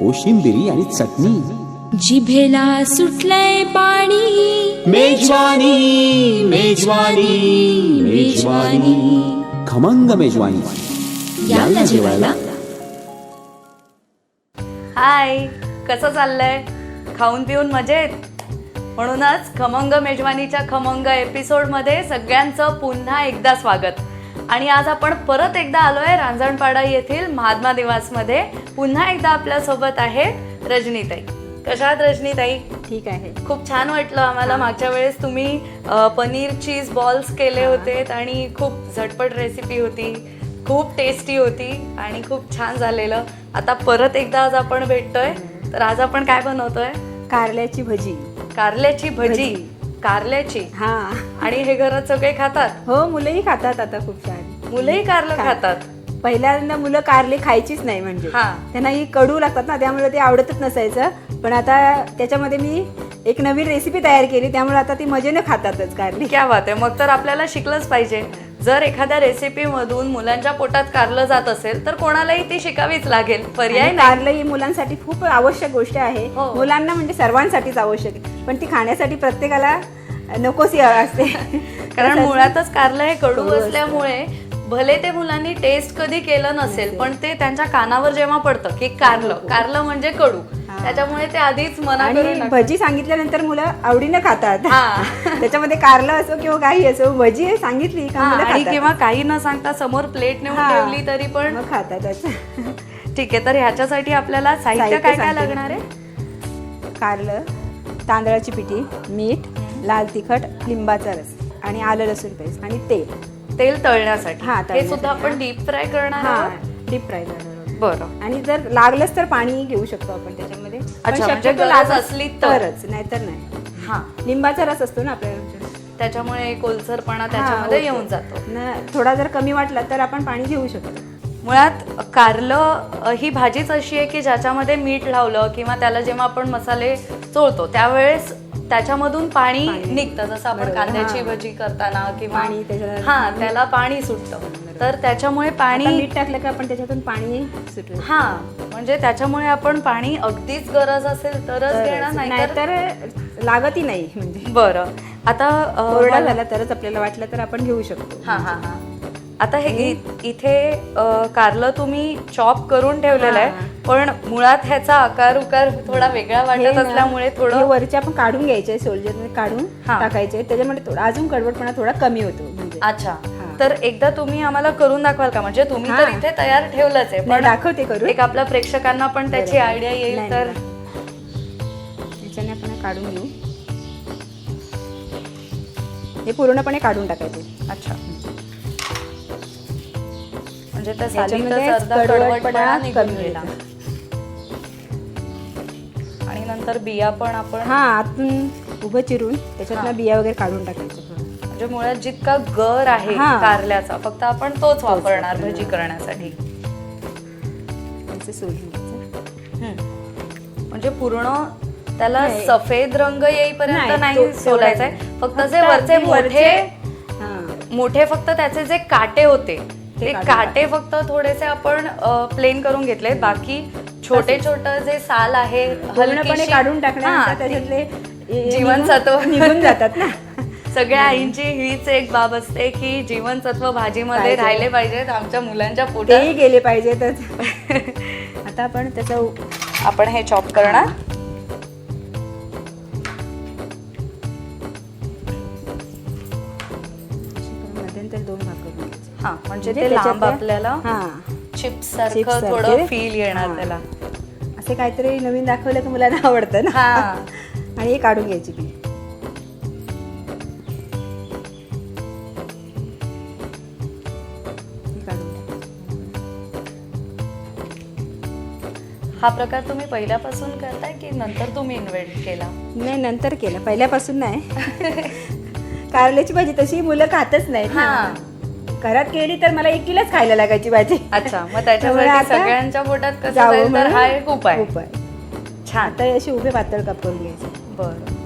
कोशिंबिरी आणि चटणी. जिभेला सुटलंय पाणी. मेजवानी मेजवानी मेजवानी. खमंग मेजवानी. या ना जेवायला. हाय कसं चाललंय? खाऊन पिऊन मजेत? म्हणूनच खमंग मेजवानीच्या खमंग एपिसोडमध्ये सगळ्यांचं पुन्हा एकदा स्वागत. आणि आज आपण परत एकदा आलोय रांजणपाडा येथील महात्मा निवासमध्ये पुन्हा एकदा आपल्यासोबत आहे रजनीताई. कशात रजनीताई? ठीक आहे. खूप छान वाटलं आम्हाला. मागच्या वेळेस तुम्ही पनीर चीज बॉल्स केले होते आणि खूप झटपट रेसिपी होती खूप टेस्टी होती आणि खूप छान झालेलं. आता परत एकदा आज आपण भेटतोय. तर आज आपण काय बनवतोय? कारल्याची भजी. कारल्याची भजी. भजी. कारल्याची. हा. आणि हे घरात सगळे खातात? हो मुलंही खातात आता खूप छान. मुलंही कारलं खा- खातात. पहिल्यांदा मुलं कारले खायचीच नाही म्हणजे. हा. त्यांना ही कडू लागतात ना त्यामुळे ते आवडतच नसायचं. पण आता त्याच्यामध्ये मी एक नवीन रेसिपी तयार केली त्यामुळे आता ती मजेने खातातच कारली. क्या बात आहे. मग तर आपल्याला शिकलंच पाहिजे. जर एखाद्या रेसिपीमधून मुलांच्या पोटात कारलं जात असेल तर कोणालाही ती शिकावीच लागेल. पर्याय आणि नाही. कारलं ही मुलांसाठी खूप आवश्यक गोष्ट आहे. हो. मुलांना म्हणजे सर्वांसाठीच आवश्यक. आहे पण ती खाण्यासाठी प्रत्येकाला नकोसी असते. कारण मुळातच कारलं हे कडू. असल्यामुळे भले ते मुलांनी टेस्ट कधी केलं नसेल पण ते त्यांच्या कानावर जेव्हा पडतं की कारलं कारलं म्हणजे कडू. त्याच्यामुळे ते आधीच मना आणि. भजी सांगितल्यानंतर मुलं आवडीनं खातात हा. त्याच्यामध्ये कारलं असो किंवा काही असो भजी सांगितली का हा, मुलं आणि खातात. किंवा काही न सांगता समोर प्लेट नेऊन. ठेवली तरी पण मग खातातच ठीक आहे तर ह्याच्यासाठी आपल्याला साहित्य काय काय. लागणार आहे कारलं तांदळाची पिठी मीठ लाल तिखट लिंबाचा रस आणि आलं लसूण पेस्ट आणि तेल तेल तळण्यासाठी. हा, हे तळण्यासाठी. सुद्धा आपण डीप फ्राय करणार हा आहोत? डीप फ्राय करणार बरं. आणि जर लागलंच तर पाणी घेऊ शकतो आपण त्याच्यामध्ये. पण अच्छा, म्हणजे शक्यतो गरज लागत असली तर. तरच नाहीतर नाही. हा. लिंबाचा रस असतो ना आपल्याला त्याच्यामुळे हा, त्याच्यामध्ये. येऊन जातो. थोडा जर कमी वाटला तर आपण पाणी घेऊ शकतो. मुळात कारलं अ, ही भाजीच अशी आहे की ज्याच्यामध्ये मीठ लावलं किंवा त्याला जेव्हा आपण मसाले चोळतो त्यावेळेस त्याच्यामधून पाणी पाणी. निघतं. जसं आपण बरोबर, कांद्याची हा. भजी करताना किंवा पाणी त्याच्यात- हा त्याला पाणी सुटतं. तर त्याच्यामुळे आता पाणी मीठ टाकलं का आपण त्याच्यातून पाणी सुटलं. हा म्हणजे त्याच्यामुळे आपण पाणी अगदीच गरज असेल तरच घेणार नाही तर नाहीतर लागतही नाही. म्हणजे बरं. आता अ, कोरडा मला- झाला तरच आपल्याला वाटलं तर आपण घेऊ शकतो. हा हा हा. आता हे इथे कारलं तुम्ही चॉप करून ठेवलेलं आहे. पण मुळात ह्याचा आकार उकार थोडा वेगळा वाटत असल्यामुळे थोडं वरचे आपण काढून घ्यायचे सोल्जर काढून. टाकायचे त्याच्यामुळे थोडा अजून कडवटपणा थोडा कमी होतो म्हणजे अच्छा. तर एकदा तुम्ही आम्हाला करून दाखवाल का म्हणजे तुम्ही तर. इथे तयार ठेवलंच आहे पण दाखवते करून एक आपल्या प्रेक्षकांना पण त्याची. आयडिया येईल तर नाही. याच्याने आपण काढून घेऊ हे पूर्णपणे काढून टाकायचे अच्छा म्हणजे त्या सालीतच अर्धा कडवटपणा निघून कमी गेला. आणि नंतर बिया पण आपण हा आतून उभं चिरून. त्याच्यातनं बिया वगैरे काढून टाकायचं. म्हणजे मुळात जितका गर आहे. कारल्याचा फक्त आपण तोच वापरणार. भजी करण्यासाठी. म्हणजे पूर्ण त्याला. सफेद रंग येईपर्यंत नाही, सोलायचा फक्त जे वरचे मोठे हा. मोठे फक्त त्याचे जे काटे होते ते काटे फक्त थोडेसे आपण प्लेन करून घेतले बाकी छोटे छोटे जे साल आहे हलकीशी- काढून ती- त्याच्यातले जीवनसत्व. निघून जातात ना. सगळ्या आईंची हीच एक बाब असते की जीवनसत्व भाजीमध्ये. राहिले पाहिजेत. आमच्या मुलांच्या पोटात गेले पाहिजेतच. आता आपण त्याचा आपण हे चॉप करणार. हा म्हणजे ते लांब आपल्याला हा. चिप्स सारखं. थोडं फील येणार हा. त्याला. असे काहीतरी नवीन दाखवलं की मुलांना आवडतं ना. हा. आणि हे काढून घ्यायची पी हा प्रकार तुम्ही पहिल्यापासून करताय की नंतर तुम्ही इन्व्हेंट केला? नाही नंतर केलं. पहिल्यापासून नाही. कारल्याची भाजी तशी मुलं खातच नाहीत ना. हा. घरात केली तर मला एकटीलाच खायला लागायची भाजी अच्छा मग आता सगळ्यांच्या पोटात कसं जाईल तर हा एक उपाय उपाय छान आता असे उभे पातळ काप करून घ्यायचे बरं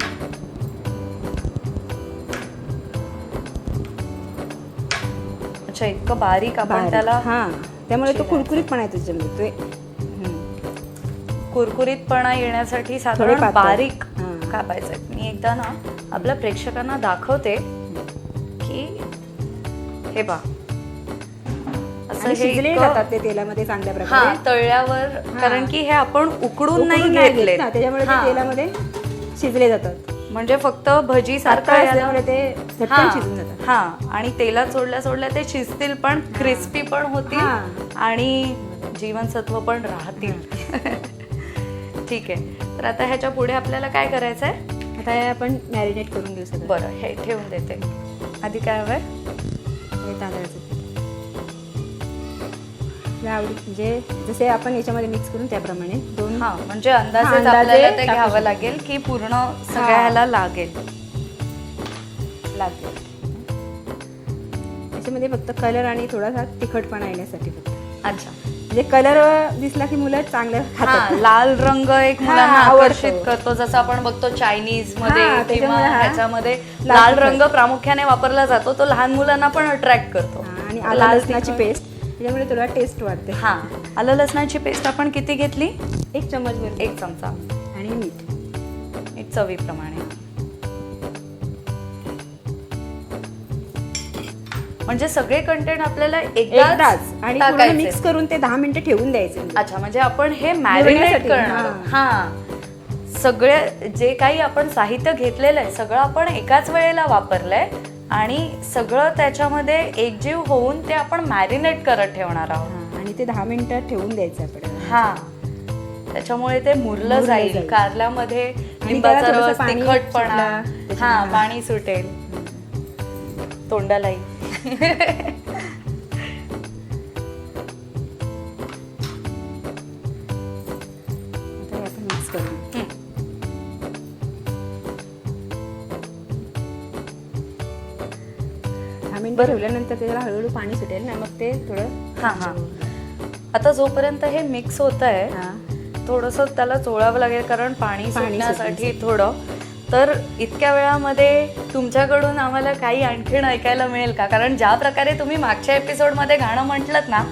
अच्छा इतकं बारीक आपण. त्याला हा त्यामुळे तो. कुरकुरीतपणा येतो त्याच्यामध्ये तो हम्म. कुरकुरीतपणा येण्यासाठी साधारण. बारीक हां. कापायचं मी एकदा ना आपल्या प्रेक्षकांना दाखवते की हे पा असं आणि शिजले इतकं- जातात ते तेलामध्ये चांगल्या हा प्रकारे तळल्यावर कारण की हे आपण उकडून नाही उकडून घेतले ना त्याच्यामुळे ते तेलामध्ये शिजले जातात. म्हणजे फक्त भजी सारखं पातळ असल्यामुळे ते झटकन शिजून जातात. हा आणि तेलात सोडल्या सोडल्या ते शिजतील पण क्रिस्पी पण होतील हां. आणि जीवनसत्व पण राहतील. ठीक आहे. तर आता ह्याच्या पुढे आपल्याला काय करायचं आहे आता हे आपण मॅरिनेट करून घेऊ सगळं. बरं हे ठेवून देते. आधी काय हवंय? हे तांदळाचं पीठ या आवडी म्हणजे जसे आपण याच्यामध्ये मिक्स करून त्याप्रमाणे दोन हा म्हणजे अंदाजे आपल्याला ते टाकू घ्यावं शकतो. लागेल की पूर्ण सगळ्या हा. ह्याला लागेल? लागते याच्यामध्ये फक्त कलर आणि थोडासा तिखटपणा येण्यासाठी फक्त. अच्छा. म्हणजे कलर दिसला की मुलं चांगलं खातात. लाल रंग एक मुलांना. आकर्षित करतो. जसं आपण बघतो चायनीजमध्ये किंवा ह्याच्यामध्ये लाल. रंग. प्रामुख्याने वापरला जातो. तो लहान मुलांना पण अट्रॅक्ट करतो. आणि आलं लाल लसणाची. पेस्ट त्याच्यामुळे तुला टेस्ट वाढते. हा आलं लसणाची पेस्ट आपण किती घेतली? एक चमच एक चमचा. आणि मीठ. एक चवीप्रमाणे. म्हणजे सगळे कंटेंट आपल्याला एकदाच. आणि. मिक्स करून ते दहा मिनिटं ठेवून द्यायचे. अच्छा म्हणजे आपण हे मॅरिनेट करणार हा. सगळे जे काही आपण साहित्य घेतलेलं आहे सगळं आपण एकाच वेळेला वापरलंय आणि सगळं त्याच्यामध्ये एकजीव होऊन ते आपण मॅरिनेट करत ठेवणार आहोत. हा, आणि ते दहा मिनिटं ठेवून द्यायचं आपण. हा. त्याच्यामुळे ते मुरलं जाईल. कारल्यामध्ये लिंबाचा रस पाणी तिखटपणा हा. पाणी सुटेल. तोंडालाही. मिक्स हं. मिनिटं ठेवल्यानंतर त्याला हळूहळू पाणी सुटेल ना मग ते थोडं हा हा आता जोपर्यंत हे मिक्स होत आहे हा. थोडस त्याला चोळावं लागेल कारण पाणी पाणी सुटण्यासाठी थोडं तर इतक्या वेळामध्ये तुमच्याकडून आम्हाला काही आणखीन ऐकायला मिळेल का? कारण ज्या प्रकारे तुम्ही मागच्या एपिसोडमध्ये गाणं म्हटलं ना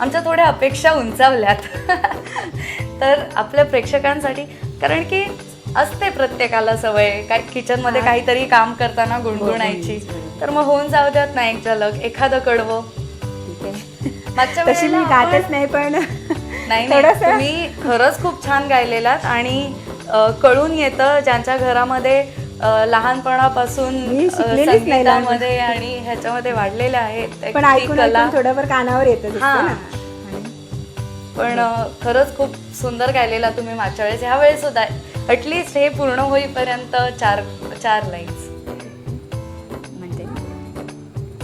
आमच्या थोड्या अपेक्षा उंचावल्यात. तर आपल्या प्रेक्षकांसाठी कारण की असते प्रत्येकाला सवय काय किचनमध्ये काहीतरी काम करताना गुणगुणायची. तर मग होऊन जाऊ द्यात ना एक झलक एखादं कडवं. मागच्या मी गातच नाही पण नाही तुम्ही खरंच खूप छान गायलेलात आणि कळून येतं ज्यांच्या घरामध्ये लहानपणापासून संगीतामध्ये आणि ह्याच्यामध्ये वाढलेले आहेत. पण कला. थोडंफार कानावर येतं हा. पण खरंच खूप सुंदर गायलेला तुम्ही मागच्या वेळेस ह्या वेळेस सुद्धा ॲटलिस्ट हे पूर्ण होईपर्यंत चार चार लाईन्स म्हणते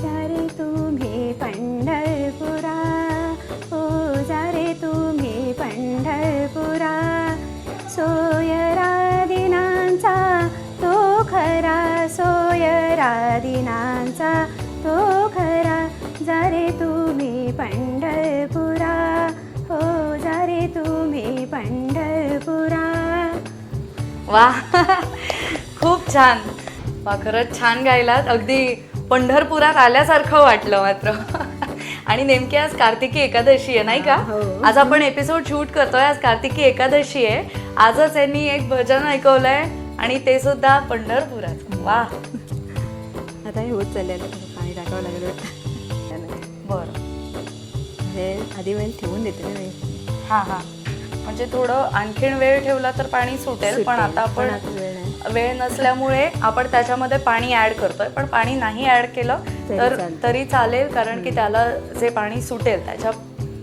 जारे तुम्ही पंढरपुरा. ओ जारे तुम्ही पंढरपुरा. वा. खूप छान. वा खरंच छान गायलात. अगदी पंढरपुरात आल्यासारखं वाटलं मात्र. आणि नेमकी आज कार्तिकी एकादशी आहे नाही का? हो. आज आपण एपिसोड शूट करतोय. आज कार्तिकी एकादशी आहे. आजच यांनी एक भजन ऐकवलंय आणि ते सुद्धा पंढरपुरात. वा. आता हे होत चाललेलं पाणी टाकावं लागेल. बरं. हे आधी वेळ ठेवून देते ना मी. हां हां. म्हणजे थोडं आणखीन वेळ ठेवला तर पाणी सुटेल पण. आता पण आपण वेळ नसल्यामुळे आपण त्याच्यामध्ये पाणी ऍड करतोय. पण पाणी नाही ऍड केलं तरी तर चालेल कारण की त्याला जे पाणी सुटेल त्याच्या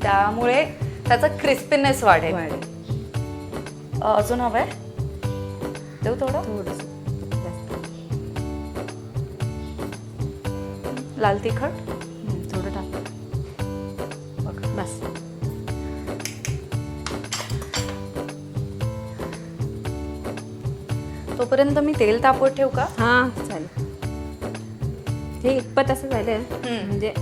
त्यामुळे त्याचा क्रिस्पीनेस वाढेल. अजून हवंय? देऊ थोडं? लाल तिखट? तोपर्यंत मी तेल तापवत ठेवू का हा चालेल हे इतपत असं झालं म्हणजे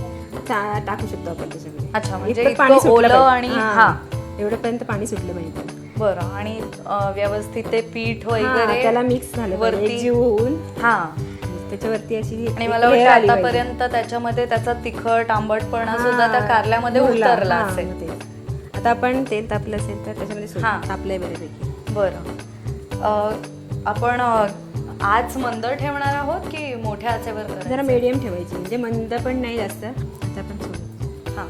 चा- टाकू शकतो आपण त्याच्यामध्ये अच्छा, म्हणजे इतपत इतकं पाणी सुटलं ओलं पाहिजे. आणि- हा. हा. एवढंपर्यंत पाणी सुटलं पाहिजे बरं आणि अं, व्यवस्थित ते पीठ हा, वगैरे त्याला मिक्स झालं पाहिजे, वरती एकजीव होऊन हा त्याच्यावरती अशी आणि मला वाटतं. आतापर्यंत त्याच्यामध्ये त्याचा तिखट आंबटपणा सुद्धा त्या कारल्यामध्ये. उतरला असेल तेच. आता आपण तेल तापलं असेल तर त्याच्यामध्ये सोड- हा. तापलंय बऱ्यापैकी बरं अं, आपण आज मंद ठेवणार आहोत की मोठ्या आचेवर? जरा मीडियम ठेवायची म्हणजे मंद पण नाही जास्त आता पण हा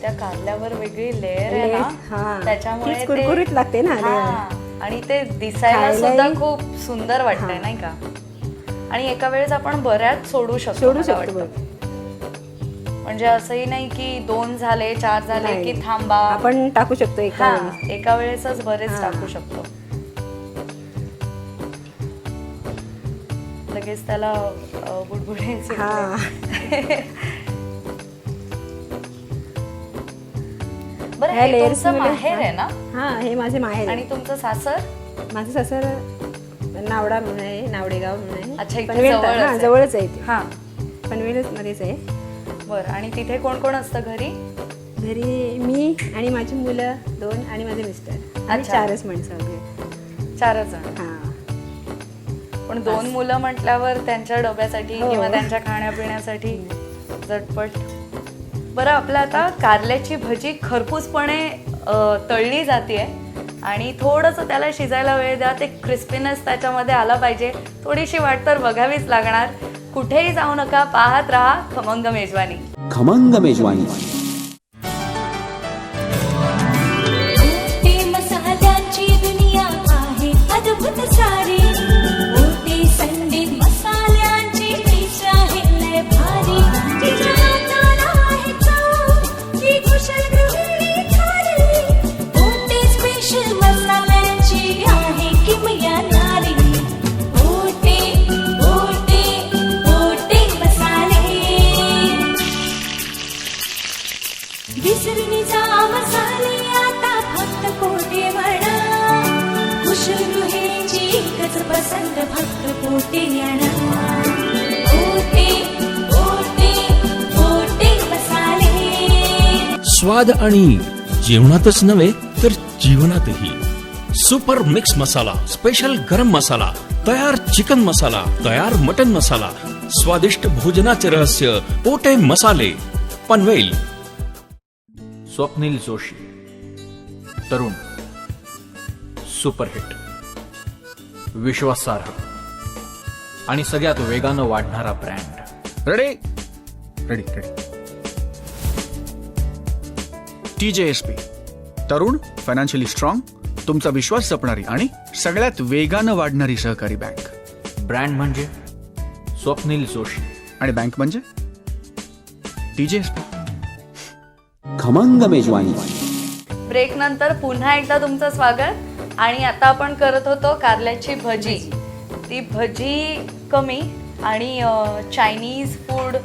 त्या कारल्यावर वेगळी लेअर आहे ना. त्याच्यामुळे कुरकुरीत लागते ना हा. आणि ते दिसायला सुद्धा खूप सुंदर वाटतंय. नाही का आणि एका वेळेस आपण बऱ्याच सोडू शकतो सोडू शकतो म्हणजे असंही नाही की दोन झाले चार झाले. की थांबा आपण टाकू शकतो एका हा वेळेस. एका वेळेसच बरेच. टाकू शकतो लगेच त्याला अ, बुडबुडे सुटले. हा बरं ह्या हे layers तुमचं मुळे- माहेर आहे ना हा हे माझे माहेर आणि. तुमचं सासर माझं सासर नावडा म्हणून आहे नावडेगाव म्हणून अच्छा, आहे इथे पनवेल जवळच हा आहे. जवळच आहे ते हा पनवेलच मध्येच आहे बरं आणि तिथे कोण कोण असतं घरी? घरी मी आणि माझी मुलं दोन आणि माझे मिस्टर. आणि अच्छा. चारच माणसं वगैरे चारच जण. हा. पण दोन मुलं म्हटल्यावर त्यांच्या डब्यासाठी हो. किंवा त्यांच्या खाण्यापिण्यासाठी झटपट. बरं आपलं आता कारल्याची भजी खरपूसपणे अ, तळली जाते आणि थोडंसं त्याला शिजायला वेळ द्या. ते क्रिस्पीनेस त्याच्यामध्ये आला पाहिजे. थोडीशी वाट तर बघावीच लागणार. कुठेही जाऊ नका पाहत राहा खमंग मेजवानी. खमंग मेजवानी. स्वाद आणि जेवणातच नव्हे तर जीवनातही. सुपर मिक्स मसाला स्पेशल गरम मसाला तयार चिकन मसाला तयार मटन मसाला स्वादिष्ट भोजनाचे रहस्य पोटे मसाले पनवेल. स्वप्नील जोशी तरुण सुपरहिट विश्वासार्ह आणि सगळ्यात वेगानं वाढणारा brand. Ready ready ready T J S P. तरुण फायनान्शियली स्ट्रॉंग तुमचा विश्वास जपणारी आणि सगळ्यात वेगानं वाढणारी सहकारी बँक. ब्रँड म्हणजे? स्वप्नील जोशी. आणि बँक म्हणजे? T J S P. खमंग मेजवानी. ब्रेक नंतर पुन्हा एकदा तुमचं स्वागत. आणि आता आपण करत होतो कारल्याची भजी. ती भजी कमी आणि चायनीज फूड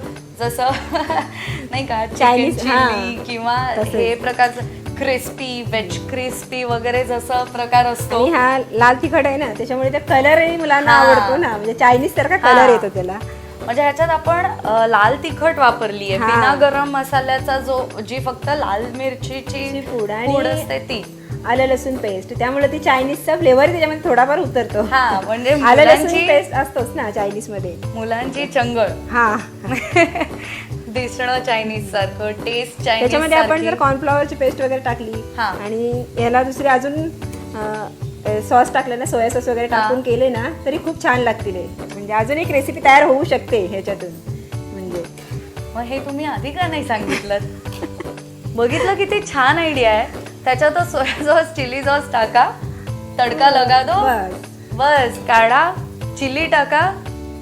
जसं नाही का हा. चिली किंवा. हे प्रकारचं क्रिस्पी वेज क्रिस्पी वगैरे जसं प्रकार असतो हा लाल तिखट आहे ना त्याच्यामुळे त्या कलरही मुलांना. आवडतो ना म्हणजे चायनीज सारखा. कलर येतो त्याला म्हणजे ह्याच्यात आपण लाल तिखट वापरली आहे. बिना गरम मसाल्याचा जो जी फक्त लाल मिरचीची पूड असते ती. आलं लसूण पेस्ट त्यामुळे ती चायनीजचा फ्लेवर त्याच्यामध्ये थोडाफार उतरतो. हा म्हणजे आलं लसूण पेस्ट असतोच ना चायनीजमध्ये. मुलांची चंगळ. हा. दिसणं चायनीज सारखं टेस्ट चायनीज त्याच्यामध्ये आपण जर कॉर्नफ्लॉवरची पेस्ट वगैरे टाकली. आणि याला दुसरे अजून सॉस टाकले ना सोया सॉस वगैरे टाकून केले ना तरी खूप छान लागतील. म्हणजे अजून एक रेसिपी तयार होऊ शकते ह्याच्यातून. म्हणजे मग हे तुम्ही आधी का नाही सांगितलं बघितलं किती छान आयडिया आहे. त्याच्यातच सोया सॉस चिली सॉस टाका तडका लगा दो बस. काढा चिली टाका.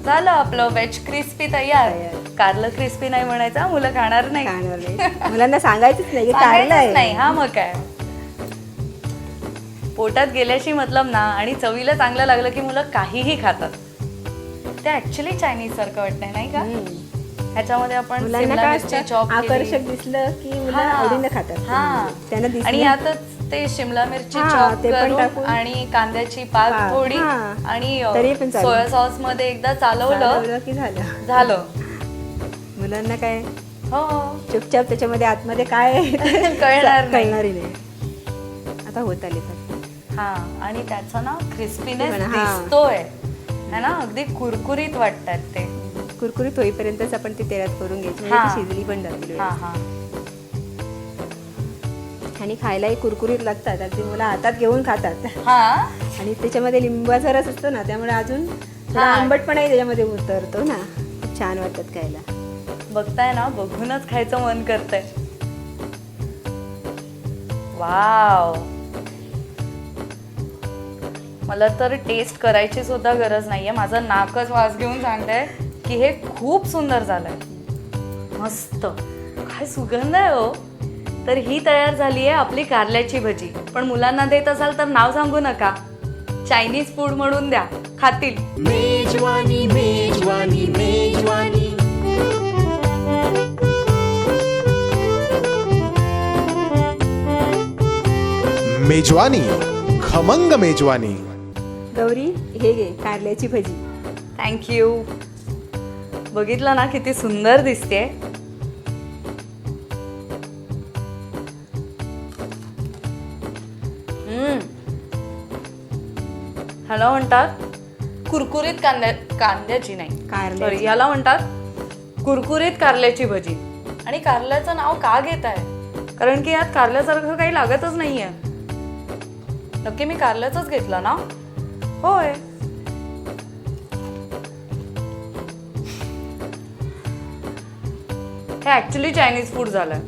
झालं आपलं वेज क्रिस्पी तयार. कारलं क्रिस्पी नाही म्हणायचं मुलं खाणार नाही. मुलांना सांगायचंच नाही. हा मग काय? पोटात गेल्याशी मतलब ना आणि चवीला चांगलं लागलं की मुलं काहीही खातात ते ऍक्च्युली चायनीज सारखं वाटतंय नाही का. ह्याच्यामध्ये आपण मुलांना शिमला काय मिरची असतं चॉप आकर्षक दिसलं की मुलं हा. आवडीनं खातात हा. त्यांना आणि यातच ते शिमला मिरची हा, चॉप ते पण करून टाकून. आणि कांद्याची पात पात, थोडी हा. आणि तरी पण चालेल. सोया सॉसमध्ये एकदा चालवलं चालवलं की झालं झालं मुलांना काय हो चुपचाप त्याच्यामध्ये आतमध्ये काय आहे ते कळणार नाही. कळणारही नाही आता होत आले तर हा आणि त्याचा ना क्रिस्पीनेस पण हा. दिसतोय. है ना? अगदी कुरकुरीत वाटतात ते. कुरकुरीत होईपर्यंतच आपण ती तेलात करून घ्यायची म्हणजे हा. ती शिजली पण जातील हा. हा. आणि खायलाही कुरकुरीत लागतात अगदी मुलं हातात घेऊन खातात. हा? आणि त्याच्यामध्ये लिंबाचा रस असतो ना त्यामुळे अजून थोडा हा. आंबटपणाही त्याच्यामध्ये उतरतो ना. खूप छान वाटतात खायला. बघताय ना बघूनच खायचं मन करतंय. वाव. मला तर टेस्ट करायची सुद्धा गरज नाहीये. माझं नाकच वास घेऊन सांगतंय की हे खूप सुंदर झालंय. मस्त. काय सुगंध आहे हो. तर ही तयार झाली आहे आपली कारल्याची भजी. पण मुलांना देत असाल तर नाव सांगू नका. चायनीज फूड म्हणून द्या. खातील. मेजवानी मेजवानी मेजवानी. मेजवानी खमंग मेजवानी. गौरी हे घे कारल्याची भजी. थँक्यू बघितलं ना किती सुंदर दिसते ह्याला म्हणतात कुरकुरीत कांद्या कांद्याची नाही. कारल्याची. सॉरी याला म्हणतात कुरकुरीत कारल्याची भजी. आणि कारल्याचं नाव का घेत आहे कारण की यात कारल्यासारखं काही लागतच नाहीये. नक्की मी कारल्याच घेतलं ना? होय. हे ऍक्च्युली चायनीज फूड झालंय.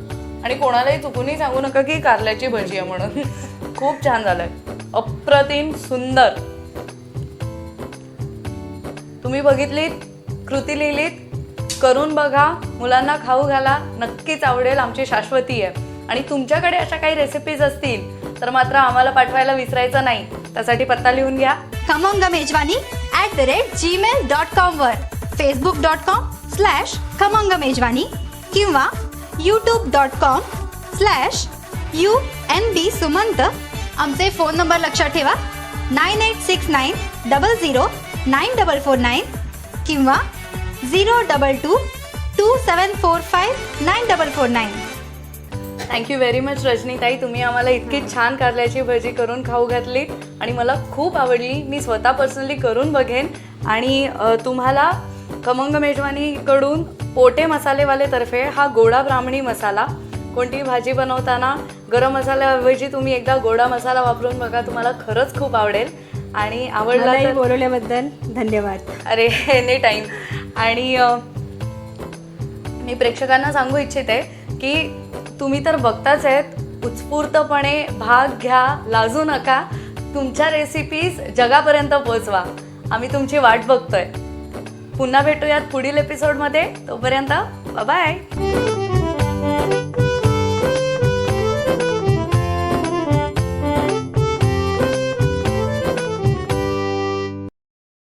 आणि कोणालाही चुकूनही सांगू नका की कारल्याची भजी आहे म्हणून. खूप छान झालंय. अप्रतिम सुंदर. तुम्ही बघितलीत कृती लिहिलीत करून बघा मुलांना खाऊ घाला नक्कीच आवडेल आमची शाश्वती आहे. आणि तुमच्याकडे अशा काही रेसिपीज असतील तर मात्र आम्हाला पाठवायला विसरायचं नाही. त्यासाठी पत्ता लिहून घ्या. Khamang Mejwani at the rate Gmail dot कॉमवर Facebook dot com slash Khamang Mejwani किंवा YouTube dot com slash U N B Sumant आमचे फोन नंबर लक्षात ठेवा nine eight six nine double zero nine double four nine किंवा zero double two two seven four five nine double four nine thank you very much Rajnitai. तुम्ही आम्हाला इतकी छान कारल्याची भजी करून खाऊ घातली आणि मला खूप आवडली. मी स्वतः पर्सनली करून बघेन. आणि तुम्हाला खमंग मेजवानीकडून पोटे मसालेवाले तर्फे हा गोडा ब्राह्मणी मसाला कोणतीही भाजी बनवताना गरम मसाल्याऐवजी तुम्ही एकदा गोडा मसाला वापरून बघा तुम्हाला खरंच खूप आवडेल. आणि आवडला बोलवल्याबद्दल धन्यवाद. अरे एनी टाईम आणि मी प्रेक्षकांना सांगू इच्छिते की तुम्ही तर बघताच आहेत उत्स्फूर्तपणे भाग घ्या लाजू नका. तुमच्या रेसिपीज जगापर्यंत पोचवा आम्ही तुमची वाट बघतोय. पुन्हा भेटूयात पुढील एपिसोडमध्ये तोपर्यंत बाय